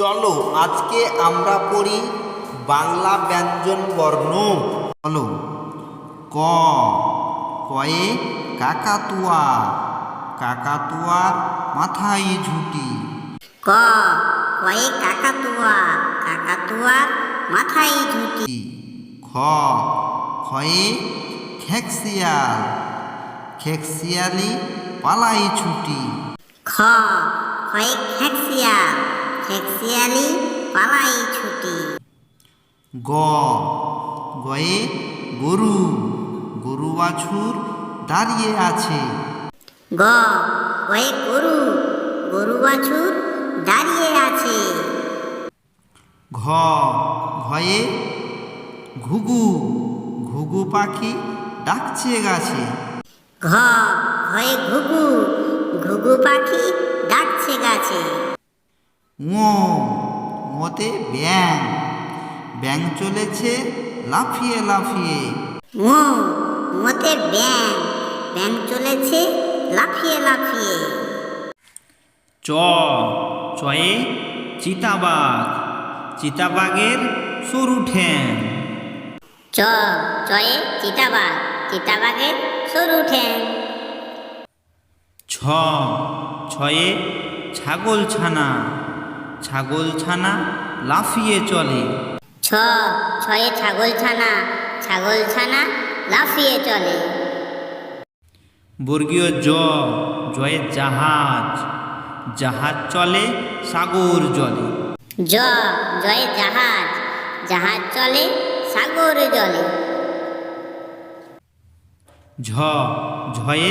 চলো আজকে আমরা পড়ি বাংলা ব্যঞ্জন বর্ণ। চলো। ক। কয়ে কাকাতুয়া। কাকাতুয়ার মাথায় ঝুটি। ক। কয়ে কাকাতুয়া। কাকাতুয়ার মাথায় ঝুঁটি। খ। খয়ে খেকশিয়াল খেকশিয়ালি পালাই ছুটি। খ। কয়ে খেকশিয়াল খেকশিয়ালি পালাই ছুটি। গ গয়ে গরু গরু বাছুর দাঁড়িয়ে আছে। গ কয়ে গরু গরু বাছুর দাঁড়িয়ে আছে। ঘ ঘয়ে ঘুঘু ঘুঘু পাখি ডাকছে গাছে। ঘ ঘয়ে ঘুঘু ঘুঘু পাখি ডাকছে গাছে। ও ওতে ব্যাং ব্যাং চলেছে লাফিয়ে লাফিয়ে। ও মতে ব্যাং ব্যাং চলেছে লাফিয়ে লাফিয়ে। চ চয়ে চিতাবাঘ। চিতাবাঘের সরু ঠ্যাং। চ চয়ে চিতাবাঘ। চিতাবাঘের সরু ঠ্যাং। ছ ছয়ে ছাগল ছানা ছাগল ছানা লাফিয়ে চলে। ছ ছয়ে ছাগল ছানা ছাগল ছানা লাফিয়ে চলে। বর্গীয় জ জয়ে জাহাজ জাহাজ চলে সাগর জলে। জ জয়ে জাহাজ জাহাজ চলে সাগর জলে। ঝ ঝয়ে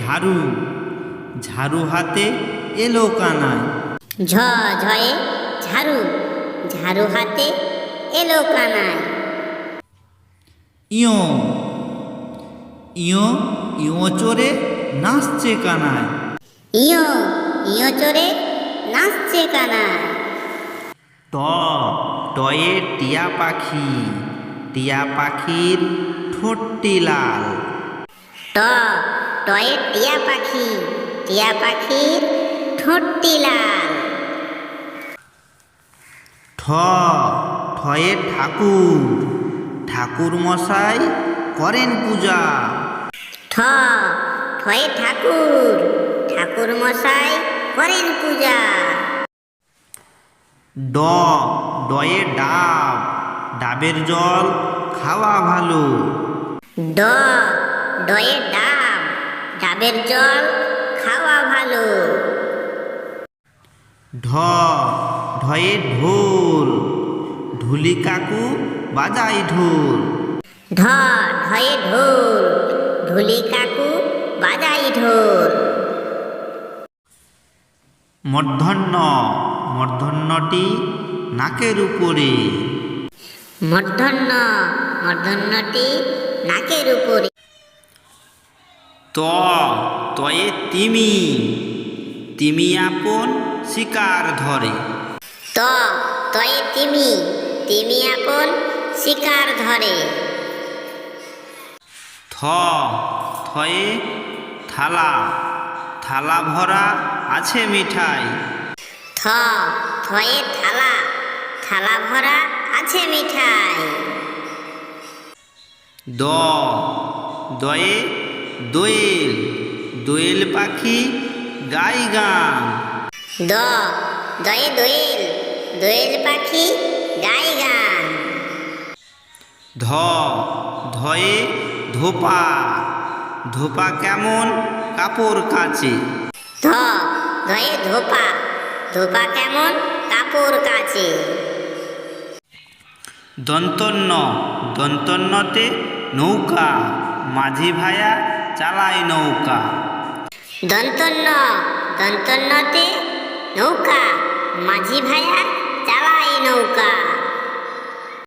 ঝাড়ু ঝাড়ু হাতে এলো কানায়। ঝ ঝয়ে ঝাড়ু ঝাড়ু হাতে এলো কানায়। ইয়ো ইয়ো ইয়ো চড়ে নাচছে কানায়। ইয়ো ইয়ো চড়ে নাচছে কানায়। ট টয়ে টিয়া পাখি টিয়া পাখির ঠোঁটটি লাল। ট টয়ে টিয়া পাখি টিয়া পাখির ঠোঁটটি লাল। ঠয়ে ঠাকুর। ঠাকুর মশাই করেন পূজা। ঠ ঠয়ে ঠাকুর। ঠাকুর মশাই করেন পূজা। ড ডয়ে ডাব। ডাবের জল খাওয়া ভালো। ড ডয়ে ডাব। ডাবের জল খাওয়া ভালো। ঢ ঢয়ে ঢোল ঢুলি কাকু বাজাই ঢোল। ঢ ঢয়ে ঢোল ঢুলি কাকু বাজাই ঢোল। মূর্ধন্য মূর্ধন্যটি নাকের উপরে। মূর্ধন্য মূর্ধন্যটি নাকের উপরে। ত তয়ে তিমি তিমি আপন শিকার ধরে। ত তয়ে তিমি তিমি আপন শিকার ধরে। থ থয়ে থালা থালা ভরা আছে মিঠাই। থ থয়ে থালা থালা ভরা আছে মিঠাই। দ দয়ে দোয়েল দোয়েল পাখি গাই গান। দ দয়ে দোয়েল দোয়েল পাখি গাই গান। ধ ধয়ে ধোপা ধোপা কেমন কাপড় কাচে? ধ ধয়ে ধোপা ধোপা কেমন কাপড় কাচে। দন্তন্য দন্তন্যতে নৌকা মাঝি ভায়া চালায় নৌকা। দন্তন্য দন্তন্যতে নৌকা মাঝি ভাইয়া চালাই নৌকা